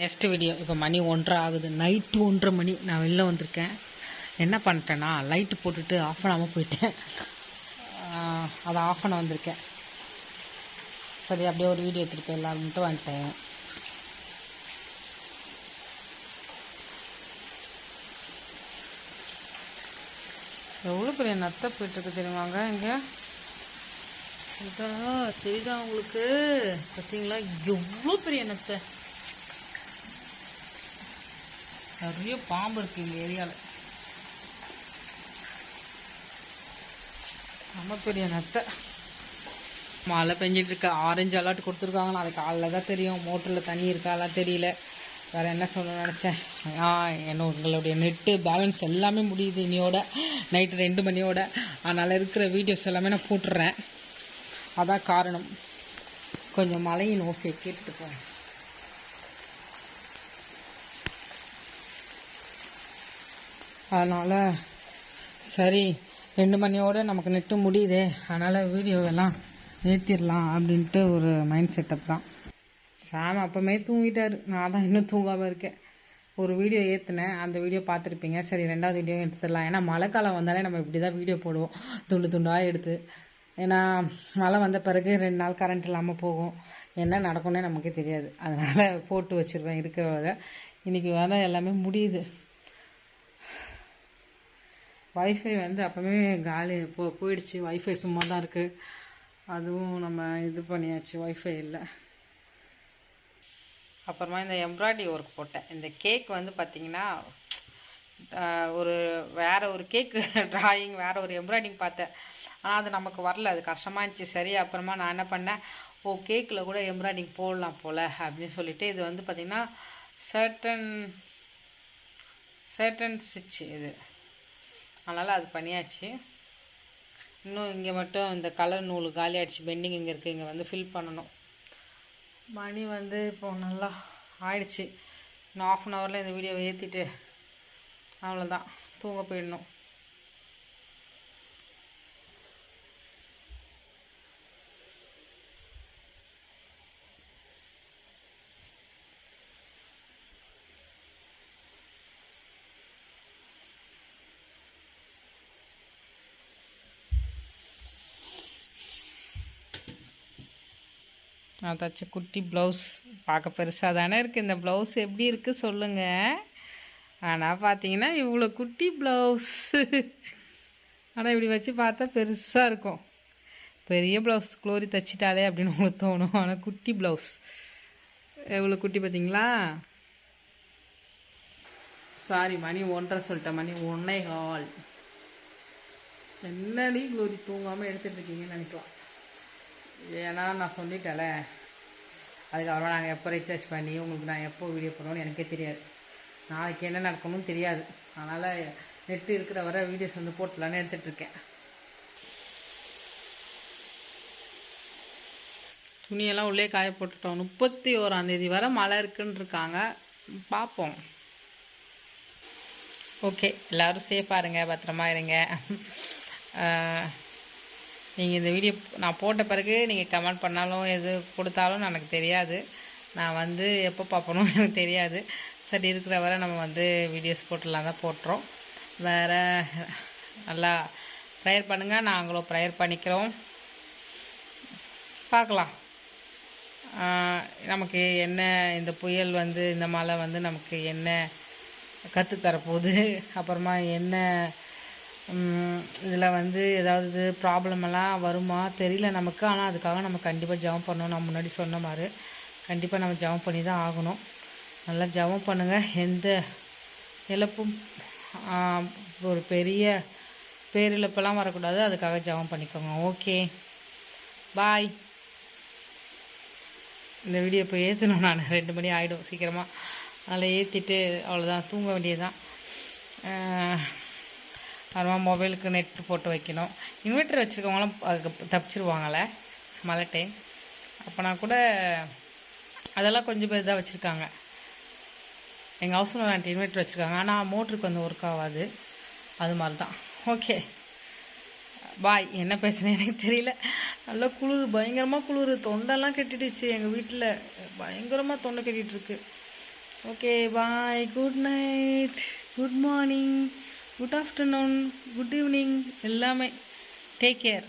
Next video இப்போ மணி ஒன்றரை ஆகுது. நைட்டு ஒன்றரை மணி. நான் வெளில வந்திருக்கேன். என்ன பண்ணிட்டேன்னா லைட்டு போட்டுட்டு ஆஃப் பண்ணாமல் போயிட்டேன். அதை ஆஃப் பண்ண வந்திருக்கேன். சரி அப்படியே ஒரு வீடியோ எடுத்துகிட்டு போயிடலாம்ட்டு வந்துட்டேன். எவ்வளோ பெரிய நத்தை போயிட்டுருக்கு தெரியுமாங்க இங்கே? இதான் தெரியுதா உங்களுக்கு? பார்த்தீங்களா எவ்வளோ பெரிய நத்தை? நிறைய பாம்பு இருக்கு இந்த ஏரியாவில் செம பெரிய நத்தை மழை பெஞ்சிட்டு இருக்க ஆரஞ்சு அலர்ட் கொடுத்துருக்காங்க நாளைக்கு காலைல தான் தெரியும். மோட்டரில் தண்ணி இருக்காலாம் தெரியல. வேறு என்ன சொல்ல நினச்சேன். ஆ என்ன உங்களுடைய நெட்டு பேலன்ஸ் எல்லாமே முடியுது இனியோட. நைட்டு ரெண்டு மணியோட. அதனால் இருக்கிற வீடியோஸ் எல்லாமே நான் போட்டுடுறேன் அதான் காரணம். கொஞ்சம் மழையின் ஓசையை கேட்டுட்டு போங்க அதனால் சரி ரெண்டு மணியோட நமக்கு நெட்டு முடியுதே அதனால் வீடியோவெல்லாம் ஏற்றிடலாம் அப்படின்ட்டு ஒரு மைண்ட் செட்டப் தான். சாம் அப்போமே தூங்கிட்டார். நான் தான் இன்னும் தூங்காமல் இருக்கேன். ஒரு வீடியோ ஏற்றினேன் அந்த வீடியோ பார்த்துருப்பீங்க. சரி ரெண்டாவது வீடியோ எடுத்துடலாம். ஏன்னா மழை காலம் வந்தாலே நம்ம இப்படி தான் வீடியோ போடுவோம். துண்டு துண்டாக எடுத்து. ஏன்னா மழை வந்த பிறகு ரெண்டு நாள் கரண்ட் இல்லாமல் போகும். என்ன நடக்கும்னே நமக்கே தெரியாது. அதனால் போட்டு வச்சுருவேன். இருக்கிற வரை. இன்றைக்கி வேலை எல்லாமே முடியுது. வைஃபை வந்து அப்போவே காலி போ போயிடுச்சு. வைஃபை சும்மா தான் இருக்குது அதுவும் நம்ம இது பண்ணியாச்சு. வைஃபை இல்லை. அப்புறமா இந்த எம்ப்ராய்டரி ஒர்க் போட்டேன். இந்த கேக் வந்து பார்த்திங்கன்னா ஒரு வேறு ஒரு கேக்கு ட்ராயிங் வேறு ஒரு எம்ப்ராய்டிங் பார்த்தேன். ஆனால் அது நமக்கு வரல. அது கஷ்டமாக இருந்துச்சு. சரி அப்புறமா நான் என்ன பண்ணேன்? ஓ கேக்கில் கூட எம்ப்ராய்டிங் போடலாம் போல் அப்படின்னு சொல்லிட்டு இது வந்து பார்த்திங்கன்னா சர்டன் சர்டன் ஸ்டிச் இது. அதனால் அது பண்ணியாச்சு. இன்னும் இங்கே மட்டும் இந்த கலர் நூல் காலி ஆகிடுச்சு பெண்டிங் இங்கே இருக்குது இங்கே வந்து ஃபில் பண்ணணும். மணி வந்து இப்போது நல்லா ஆயிடுச்சு. இன்னும் ஆஃப் அன் ஹவரில் இந்த வீடியோவை ஏற்றிட்டு அவ்வளோதான் தூங்க போயிடணும். நான் தச்ச குட்டி ப்ளவுஸ் பார்க்க பெருசாக தானே இருக்குது இந்த ப்ளவுஸ் எப்படி இருக்குது சொல்லுங்கள் ஆனால் பார்த்தீங்கன்னா இவ்வளோ குட்டி ப்ளவுஸ். ஆனால் இப்படி வச்சு பார்த்தா பெருசாக இருக்கும். பெரிய ப்ளவுஸ் க்ளோரி தச்சிட்டாலே அப்படின்னு உங்களுக்கு தோணும். ஆனால் குட்டி ப்ளவுஸ். எவ்வளோ குட்டி பார்த்தீங்களா சாரி மணி ஒன்றரை சொல்லிட்டேன். மணி ஒன்னே கால். என்னடி க்ளோரி தூங்காமல் எடுத்துகிட்டு இருக்கீங்கன்னு நினைக்கலாம். ஏன்னா நான் சொல்லிட்டேன்ல. அதுக்கப்புறமா நாங்கள் எப்போ ரீசார்ஜ் பண்ணி உங்களுக்கு நான் எப்போ வீடியோ போடணும்னு எனக்கே தெரியாது. நாளைக்கு என்ன நடக்கணும்னு தெரியாது. அதனால் நெட்டு இருக்கிற வரை வீடியோஸ் வந்து போட்டலான்னு எடுத்துகிட்டு இருக்கேன். துணியெல்லாம் உள்ளே காய போட்டுட்டோம். முப்பத்தி ஓராந்தேதி வரை மழை இருக்குன்னு இருக்காங்க. பார்ப்போம். ஓகே எல்லோரும் சேஃபாக இருங்க பத்திரமா இருங்க. நீங்கள் இந்த வீடியோ நான் போட்ட பிறகு நீங்கள் கமெண்ட் பண்ணாலும் எது கொடுத்தாலும் எனக்கு தெரியாது. நான் வந்து எப்போ பார்ப்பணும் எனக்கு தெரியாது. சரி இருக்கிற வரை நம்ம வந்து வீடியோஸ் போட்டுலாம் தான் போட்டுறோம். வேறு நல்லா ப்ரேயர் பண்ணுங்கள் நாங்களும் ப்ரேயர் பண்ணிக்கிறோம். பார்க்கலாம். நமக்கு என்ன இந்த புயல் வந்து இந்த மழை வந்து நமக்கு என்ன கற்றுத்தரப்போகுது அப்புறமா என்ன இதில் வந்து ஏதாவது ப்ராப்ளம் எல்லாம் வருமா? தெரியல நமக்கு. ஆனால் அதுக்காக நம்ம கண்டிப்பாக ஜெபம் பண்ணணும். நான் முன்னாடி சொன்ன மாதிரி. கண்டிப்பாக நம்ம ஜெபம் பண்ணி தான் ஆகணும். நல்லா ஜெபம் பண்ணுங்கள் எந்த இழப்பும் ஒரு பெரிய பேரிழப்பெல்லாம் வரக்கூடாது. அதுக்காக ஜெபம் பண்ணிக்கோங்க. ஓகே பாய் இந்த வீடியோ இப்போ ஏற்றணும் நான் ரெண்டு மணி ஆகிடும் சீக்கிரமாக அதனால் ஏற்றிட்டு அவ்வளோதான் தூங்க வேண்டியதுதான். தான் அப்புறமா மொபைலுக்கு நெட் போட்டு வைக்கணும். இன்வெர்டர் வச்சுருக்கவங்களாம் அதுக்கு தப்பிச்சிருவாங்கள்ல மழை டைம் அப்போனா கூட அதெல்லாம் கொஞ்சம் பேர் தான் வச்சுருக்காங்க. எங்கள் ஹவுஸ் ஓனர் இன்வெர்டர் வச்சுருக்காங்க. ஆனால் மோட்ருக்கு வந்து ஒர்க் ஆகாது. அது மாதிரி தான் ஓகே பாய் என்ன பேசுனேன் எனக்கு தெரியல. நல்லா குளிர் பயங்கரமாக குளிர். தொண்டெல்லாம் கட்டிடுச்சு எங்கள் வீட்டில் பயங்கரமாக தொண்டை கட்டிகிட்ருக்கு okay bye good night good morning good afternoon good evening எல்லாமே டேக் கேர்